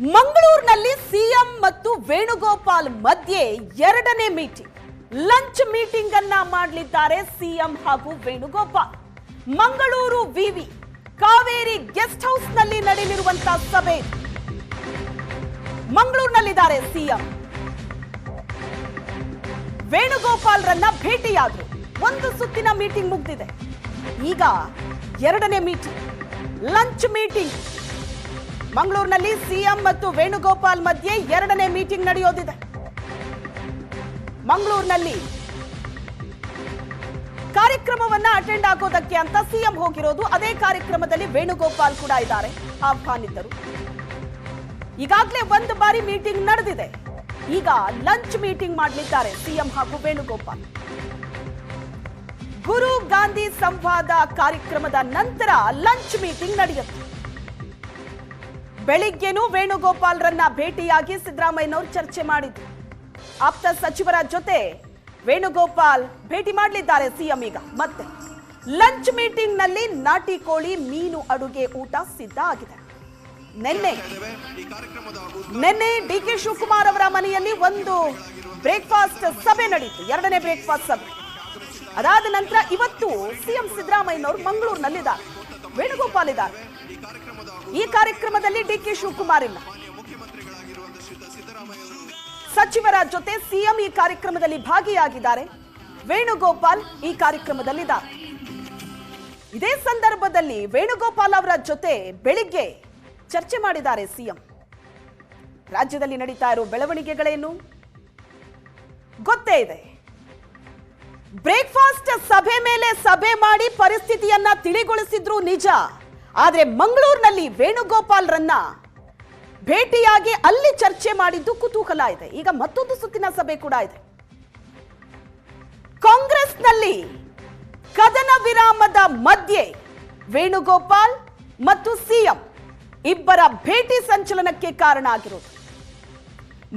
ಮಂಗಳೂರಿನಲ್ಲಿ ಸಿಎಂ ಮತ್ತು ವೇಣುಗೋಪಾಲ್ ಮಧ್ಯೆ ಎರಡನೇ ಮೀಟಿಂಗ್. ಲಂಚ್ ಮೀಟಿಂಗ್ ಅನ್ನ ಮಾಡಲಿದ್ದಾರೆ ಸಿಎಂ ಹಾಗೂ ವೇಣುಗೋಪಾಲ್. ಮಂಗಳೂರು ವಿವಿ, ಕಾವೇರಿ ಗೆಸ್ಟ್ ಹೌಸ್ನಲ್ಲಿ ನಡೆಯಲಿರುವಂತಹ ಸಭೆ. ಮಂಗಳೂರಿನಲ್ಲಿದ್ದಾರೆ ಸಿಎಂ. ವೇಣುಗೋಪಾಲ್ರನ್ನ ಭೇಟಿಯಾದ್ರು. ಒಂದು ಸುತ್ತಿನ ಮೀಟಿಂಗ್ ಮುಗ್ದಿದೆ. ಈಗ ಎರಡನೇ ಮೀಟಿಂಗ್. Lunch meeting. ಮಂಗಳೂರಿನಲ್ಲಿ ಸಿಎಂ ಮತ್ತು ವೇಣುಗೋಪಾಲ್ ಮಧ್ಯೆ ಎರಡನೇ ಮೀಟಿಂಗ್ ನಡೆಯೋದಿದೆ. ಮಂಗಳೂರಿನಲ್ಲಿ ಕಾರ್ಯಕ್ರಮವನ್ನ ಅಟೆಂಡ್ ಆಗೋದಕ್ಕೆ ಅಂತ ಸಿಎಂ ಹೋಗಿರೋದು, ಅದೇ ಕಾರ್ಯಕ್ರಮದಲ್ಲಿ ವೇಣುಗೋಪಾಲ್ ಕೂಡ ಇದ್ದಾರೆ, ಆಹ್ವಾನಿತರು. ಈಗಾಗಲೇ ಒಂದು ಬಾರಿ ಮೀಟಿಂಗ್ ನಡೆದಿದೆ. ಈಗ ಲಂಚ್ ಮೀಟಿಂಗ್ ಮಾಡಲಿದ್ದಾರೆ ಸಿಎಂ ಹಾಗೂ ವೇಣುಗೋಪಾಲ್. ಗುರು ಗಾಂಧಿ ಸಂವಾದ ಕಾರ್ಯಕ್ರಮದ ನಂತರ ಲಂಚ್ ಮೀಟಿಂಗ್ ನಡೆಯುತ್ತೆ. ಬೆಳಿಗ್ಗೆನೂ ವೇಣುಗೋಪಾಲ್ರನ್ನ ಭೇಟಿಯಾಗಿ ಸಿದ್ದರಾಮಯ್ಯನವರು ಚರ್ಚೆ ಮಾಡಿದ್ರು. ಆಪ್ತ ಸಚಿವರ ಜೊತೆ ವೇಣುಗೋಪಾಲ್ ಭೇಟಿ ಮಾಡಲಿದ್ದಾರೆ ಸಿಎಂ ಈಗ. ಮತ್ತೆ ಲಂಚ್ ಮೀಟಿಂಗ್ನಲ್ಲಿ ನಾಟಿ ಕೋಳಿ, ಮೀನು ಅಡುಗೆ ಊಟ ಸಿದ್ಧ ಆಗಿದೆ. ನಿನ್ನೆ ನಿನ್ನೆ ಡಿ ಕೆ ಶಿವಕುಮಾರ್ ಅವರ ಮನೆಯಲ್ಲಿ ಒಂದು ಬ್ರೇಕ್ಫಾಸ್ಟ್ ಸಭೆ ನಡೀತು, ಎರಡನೇ ಬ್ರೇಕ್ಫಾಸ್ಟ್ ಸಭೆ. ಅದಾದ ನಂತರ ಇವತ್ತು ಸಿಎಂ ಸಿದ್ದರಾಮಯ್ಯನವರು ಮಂಗಳೂರಿನಲ್ಲಿದ್ದಾರೆ. ವೇಣುಗೋಪಾಲ್ ಇದ್ದಾರೆ. ಈ ಕಾರ್ಯಕ್ರಮದಲ್ಲಿ ಡಿ ಕೆ ಶಿವಕುಮಾರ್ ಇಲ್ಲ. ಸಚಿವರ ಜೊತೆ ಸಿಎಂ ಈ ಕಾರ್ಯಕ್ರಮದಲ್ಲಿ ಭಾಗಿಯಾಗಿದ್ದಾರೆ. ವೇಣುಗೋಪಾಲ್ ಈ ಕಾರ್ಯಕ್ರಮದಲ್ಲಿದ್ದಾರೆ. ಇದೇ ಸಂದರ್ಭದಲ್ಲಿ ವೇಣುಗೋಪಾಲ್ ಅವರ ಜೊತೆ ಬೆಳಿಗ್ಗೆ ಚರ್ಚೆ ಮಾಡಿದ್ದಾರೆ ಸಿಎಂ. ರಾಜ್ಯದಲ್ಲಿ ನಡೀತಾ ಇರೋ ಬೆಳವಣಿಗೆಗಳೇನು? ಗೊತ್ತೇ ಇದೆ. ಬ್ರೇಕ್ಫಾಸ್ಟ್ ಸಭೆ ಮೇಲೆ ಸಭೆ ಮಾಡಿ ಪರಿಸ್ಥಿತಿಯನ್ನ ತಿಳಿಗೊಳಿಸಿದ್ರು ನಿಜ. ಆದ್ರೆ ಮಂಗಳೂರಿನಲ್ಲಿ ವೇಣುಗೋಪಾಲ್ರನ್ನ ಭೇಟಿಯಾಗಿ ಅಲ್ಲಿ ಚರ್ಚೆ ಮಾಡಿದ್ದು ಕುತೂಹಲ ಇದೆ. ಈಗ ಮತ್ತೊಂದು ಸುತ್ತಿನ ಸಭೆ ಕೂಡ ಇದೆ. ಕಾಂಗ್ರೆಸ್ನಲ್ಲಿ ಕದನ ವಿರಾಮದ ಮಧ್ಯೆ ವೇಣುಗೋಪಾಲ್ ಮತ್ತು ಸಿಎಂ ಇಬ್ಬರ ಭೇಟಿ ಸಂಚಲನಕ್ಕೆ ಕಾರಣ ಆಗಿರೋದು.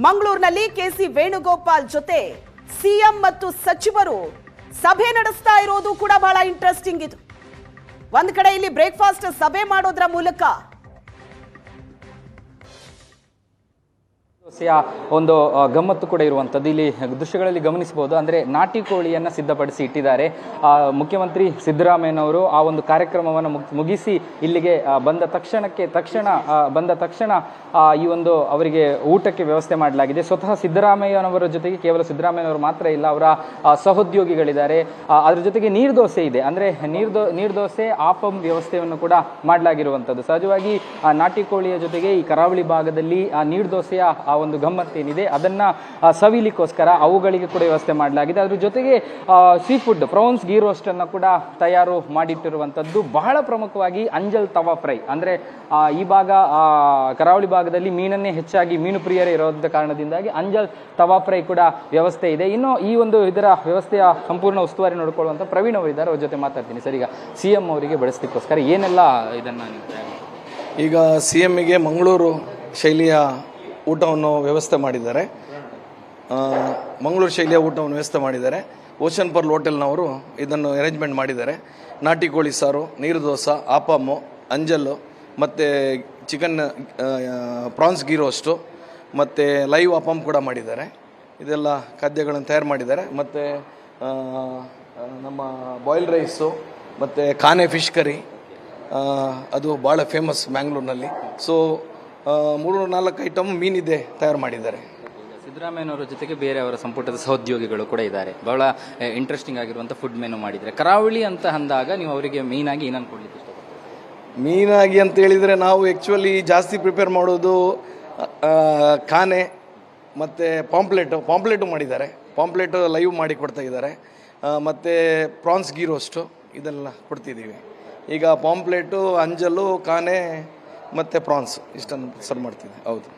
ಮಂಗಳೂರಿನಲ್ಲಿ ಕೆಸಿ ವೇಣುಗೋಪಾಲ್ ಜೊತೆ ಸಿಎಂ ಮತ್ತು ಸಚಿವರು ಸಭೆ ನಡೆಸ್ತಾ ಇರೋದು ಕೂಡ ಬಹಳ ಇಂಟ್ರೆಸ್ಟಿಂಗ್ ಇದು. ಒಂದ್ ಕಡೆ ಇಲ್ಲಿ ಬ್ರೇಕ್ಫಾಸ್ಟ್ ಸಭೆ ಮಾಡೋದ್ರ ಮೂಲಕ ಒಂದು ಗಮ್ಮತ್ತು ಕೂಡ ಇರುವಂಥದ್ದು. ಇಲ್ಲಿ ದೃಶ್ಯಗಳಲ್ಲಿ ಗಮನಿಸಬಹುದು. ಅಂದರೆ ನಾಟಿ ಕೋಳಿಯನ್ನು ಸಿದ್ಧಪಡಿಸಿ ಇಟ್ಟಿದ್ದಾರೆ. ಮುಖ್ಯಮಂತ್ರಿ ಸಿದ್ದರಾಮಯ್ಯನವರು ಆ ಒಂದು ಕಾರ್ಯಕ್ರಮವನ್ನು ಮುಗ್- ಮುಗಿಸಿ ಇಲ್ಲಿಗೆ ಬಂದ ತಕ್ಷಣಕ್ಕೆ, ತಕ್ಷಣ ಬಂದ ತಕ್ಷಣ ಈ ಒಂದು ಅವರಿಗೆ ಊಟಕ್ಕೆ ವ್ಯವಸ್ಥೆ ಮಾಡಲಾಗಿದೆ. ಸ್ವತಃ ಸಿದ್ದರಾಮಯ್ಯನವರ ಜೊತೆಗೆ ಕೇವಲ ಸಿದ್ದರಾಮಯ್ಯನವರು ಮಾತ್ರ ಇಲ್ಲ, ಅವರ ಸಹೋದ್ಯೋಗಿಗಳಿದ್ದಾರೆ. ಅದರ ಜೊತೆಗೆ ನೀರು ದೋಸೆ ಇದೆ. ಅಂದರೆ ನೀರು ದೋ, ನೀರು ದೋಸೆ, ಆಪಂ ವ್ಯವಸ್ಥೆಯನ್ನು ಕೂಡ ಮಾಡಲಾಗಿರುವಂಥದ್ದು. ಸಹಜವಾಗಿ ನಾಟಿ ಕೋಳಿಯ ಜೊತೆಗೆ ಈ ಕರಾವಳಿ ಭಾಗದಲ್ಲಿ, ಆ, ನೀರು ದೋಸೆಯ, ಆ ಒಂದು ಗಮ್ಮತ್ತೇನಿದೆ ಅದನ್ನ ಸವಿಲಿಕ್ಕೋಸ್ಕರ ಅವುಗಳಿಗೆ ಕೂಡ ವ್ಯವಸ್ಥೆ ಮಾಡಲಾಗಿದೆ. ಅದ್ರ ಜೊತೆಗೆ ಸೀ ಫುಡ್ ಪ್ರೌನ್ಸ್ ಗೀ ರೋಸ್ಟನ್ನು ಕೂಡ ತಯಾರು ಮಾಡಿಟ್ಟಿರುವಂಥದ್ದು ಬಹಳ ಪ್ರಮುಖವಾಗಿ ಅಂಜಲ್ ತವಾ ಫ್ರೈ. ಅಂದರೆ ಈ ಭಾಗ ಕರಾವಳಿ ಭಾಗದಲ್ಲಿ ಮೀನನ್ನೇ ಹೆಚ್ಚಾಗಿ ಮೀನು ಪ್ರಿಯರೇ ಇರೋದ ಕಾರಣದಿಂದಾಗಿ ಅಂಜಲ್ ತವಾ ಫ್ರೈ ಕೂಡ ವ್ಯವಸ್ಥೆ ಇದೆ. ಇನ್ನು ಈ ಒಂದು ಇದರ ವ್ಯವಸ್ಥೆಯ ಸಂಪೂರ್ಣ ಉಸ್ತುವಾರಿ ನೋಡಿಕೊಳ್ಳುವಂಥ ಪ್ರವೀಣ್ ಅವರಿದ್ದಾರೆ ಅವ್ರ ಜೊತೆ ಮಾತಾಡ್ತೀನಿ. ಸರಿ, ಈಗ ಸಿ ಎಂ ಅವರಿಗೆ ಬಳಸಲಿಕ್ಕೋಸ್ಕರ ಏನೆಲ್ಲ ಇದನ್ನ? ಈಗ ಸಿ ಎಮ್ಗೆ ಮಂಗಳೂರು ಶೈಲಿಯ ಊಟವನ್ನು ವ್ಯವಸ್ಥೆ ಮಾಡಿದ್ದಾರೆ. ಮಂಗಳೂರು ಶೈಲಿಯ ಊಟವನ್ನು ವ್ಯವಸ್ಥೆ ಮಾಡಿದ್ದಾರೆ. ಓಷನ್ ಪರ್ಲ್ ಹೋಟೆಲ್ನವರು ಇದನ್ನು ಅರೇಂಜ್ಮೆಂಟ್ ಮಾಡಿದ್ದಾರೆ. ನಾಟಿ ಕೋಳಿ ಸಾರು, ನೀರು ದೋಸೆ ಆಪಮ್ಮು ಅಂಜಲ್ಲು, ಮತ್ತು ಚಿಕನ್ ಪ್ರಾನ್ಸ್ ಗೀ ರೋಸ್ಟು, ಮತ್ತು ಲೈವ್ ಅಪಮ್ ಕೂಡ ಮಾಡಿದ್ದಾರೆ. ಇದೆಲ್ಲ ಖಾದ್ಯಗಳನ್ನು ತಯಾರು ಮಾಡಿದ್ದಾರೆ. ಮತ್ತು ನಮ್ಮ ಬಾಯ್ಲ್ ರೈಸು ಮತ್ತು ಖಾನೆ ಫಿಶ್ ಕರಿ ಅದು ಭಾಳ ಫೇಮಸ್ ಮ್ಯಾಂಗ್ಳೂರ್ನಲ್ಲಿ ಸೊ ಮೂರು ನಾಲ್ಕು ಐಟಮ್ ಮೀನಿದೆ ತಯಾರು ಮಾಡಿದ್ದಾರೆ. ಸಿದ್ದರಾಮಯ್ಯನವರ ಜೊತೆಗೆ ಬೇರೆಯವರ ಸಂಪುಟದ ಸಹೋದ್ಯೋಗಿಗಳು ಕೂಡ ಇದ್ದಾರೆ. ಬಹಳ ಇಂಟ್ರೆಸ್ಟಿಂಗ್ ಆಗಿರುವಂಥ ಫುಡ್ ಮೆನು ಮಾಡಿದ್ದಾರೆ ಕರಾವಳಿ ಅಂತ ಅಂದಾಗ ನೀವು ಅವರಿಗೆ ಮೀನಾಗಿ ಏನನ್ನು ಕೊಡ್ಲಿಕ್ಕೆ ಮೀನಾಗಿ ಅಂತ ಹೇಳಿದರೆ ನಾವು ಆ್ಯಕ್ಚುಲಿ ಜಾಸ್ತಿ ಪ್ರಿಪೇರ್ ಮಾಡೋದು ಖಾನೆ ಮತ್ತು ಪಾಂಪ್ಲೆಟು ಪಾಂಪ್ಲೆಟು ಮಾಡಿದ್ದಾರೆ. ಪಾಂಪ್ಲೆಟು ಲೈವ್ ಮಾಡಿ ಕೊಡ್ತಾ ಇದ್ದಾರೆ. ಮತ್ತು ಪ್ರಾನ್ಸ್ ಗೀ ರೋಸ್ಟು ಇದೆಲ್ಲ ಕೊಡ್ತಿದ್ದೀವಿ. ಈಗ ಪಾಂಪ್ಲೆಟು ಅಂಜಲು ಖಾನೆ ಮತ್ತು ಪ್ರಾನ್ಸ್. ಇಷ್ಟನ್ನು ಸರ್ವ್ ಮಾಡ್ತಿದ್ದೆ. ಹೌದು.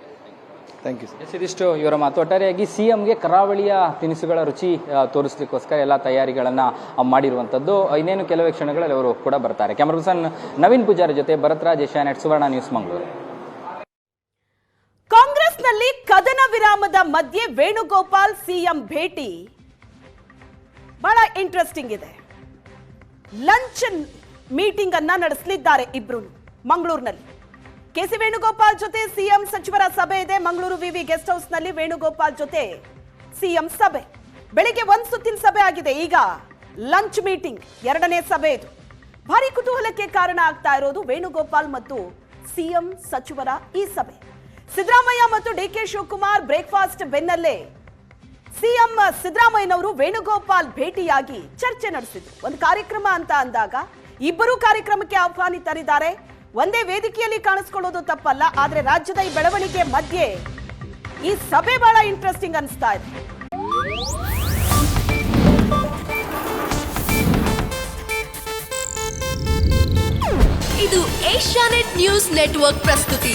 ಥ್ಯಾಂಕ್ ಯು ಸರ್ ಎಸ್ ಇದಿಷ್ಟು ಇವರ ಮಾತು ಒಟ್ಟಾರೆಯಾಗಿ ಸಿ ಎಂಗೆ ಕರಾವಳಿಯ ತಿನಿಸುಗಳ ರುಚಿ ತೋರಿಸ್ಲಿಕ್ಕೋಸ್ಕರ ಎಲ್ಲ ತಯಾರಿಗಳನ್ನು ಮಾಡಿರುವಂಥದ್ದು ಇನ್ನೇನು ಕೆಲವೇ ಕ್ಷಣಗಳಲ್ಲಿ ಅವರು ಕೂಡ ಬರ್ತಾರೆ. ಕ್ಯಾಮರಾ ಪರ್ಸನ್ ನವೀನ್ ಪೂಜಾರಿ ಜೊತೆ ಭರತ್ರಾಜ್ ಏಷ್ಯಾನೆಟ್ ಸುವರ್ಣ ನ್ಯೂಸ್ ಮಂಗಳೂರು. ಕಾಂಗ್ರೆಸ್ನಲ್ಲಿ ಕದನ ವಿರಾಮದ ಮಧ್ಯೆ ವೇಣುಗೋಪಾಲ್ ಸಿಎಂ ಭೇಟಿ. ಬಹಳ ಇಂಟ್ರೆಸ್ಟಿಂಗ್ ಇದೆ. ಲಂಚ್ ಮೀಟಿಂಗ್ ಅನ್ನ ನಡೆಸಲಿದ್ದಾರೆ ಇಬ್ರು ಮಂಗಳೂರಿನಲ್ಲಿ. ಕೆಸಿ ವೇಣುಗೋಪಾಲ್ ಜೊತೆ ಸಿಎಂ ಸಚಿವರ ಸಭೆ ಇದೆ. ಮಂಗಳೂರು ವಿವಿ ಗೆಸ್ಟ್ ಹೌಸ್ನಲ್ಲಿ ವೇಣುಗೋಪಾಲ್ ಜೊತೆ ಸಿಎಂ ಸಭೆ. ಬೆಳಿಗ್ಗೆ ಒಂದ್ ಸುತ್ತಿನ ಸಭೆ ಆಗಿದೆ. ಈಗ ಲಂಚ್ ಮೀಟಿಂಗ್, ಎರಡನೇ ಸಭೆ ಇದು. ಭಾರಿ ಕುತೂಹಲಕ್ಕೆ ಕಾರಣ ಆಗ್ತಾ ಇರೋದು ವೇಣುಗೋಪಾಲ್ ಮತ್ತು ಸಿಎಂ ಸಚಿವರ ಈ ಸಭೆ. ಸಿದ್ದರಾಮಯ್ಯ ಮತ್ತು ಡಿ ಕೆ ಶಿವಕುಮಾರ್ ಬ್ರೇಕ್ಫಾಸ್ಟ್ ಬೆನ್ನಲ್ಲೇ ಸಿಎಂ ಸಿದ್ದರಾಮಯ್ಯನವರು ವೇಣುಗೋಪಾಲ್ ಭೇಟಿಯಾಗಿ ಚರ್ಚೆ ನಡೆಸಿದ್ರು. ಒಂದು ಕಾರ್ಯಕ್ರಮ ಅಂತ ಅಂದಾಗ ಇಬ್ಬರೂ ಕಾರ್ಯಕ್ರಮಕ್ಕೆ ಆಹ್ವಾನಿತರಿದ್ದಾರೆ. ಒಂದೇ ವೇದಿಕೆಯಲ್ಲಿ ಕಾಣಿಸ್ಕೊಳ್ಳೋದು ತಪ್ಪಲ್ಲ, ಆದ್ರೆ ರಾಜ್ಯದ ಈ ಬೆಳವಣಿಗೆ ಮಧ್ಯೆ ಈ ಸಭೆ ಬಹಳ ಇಂಟ್ರೆಸ್ಟಿಂಗ್ ಅನಿಸ್ತಾ ಇದೆ. ಇದು ಏಷ್ಯಾನೆಟ್ ನ್ಯೂಸ್ ನೆಟ್ವರ್ಕ್ ಪ್ರಸ್ತುತಿ.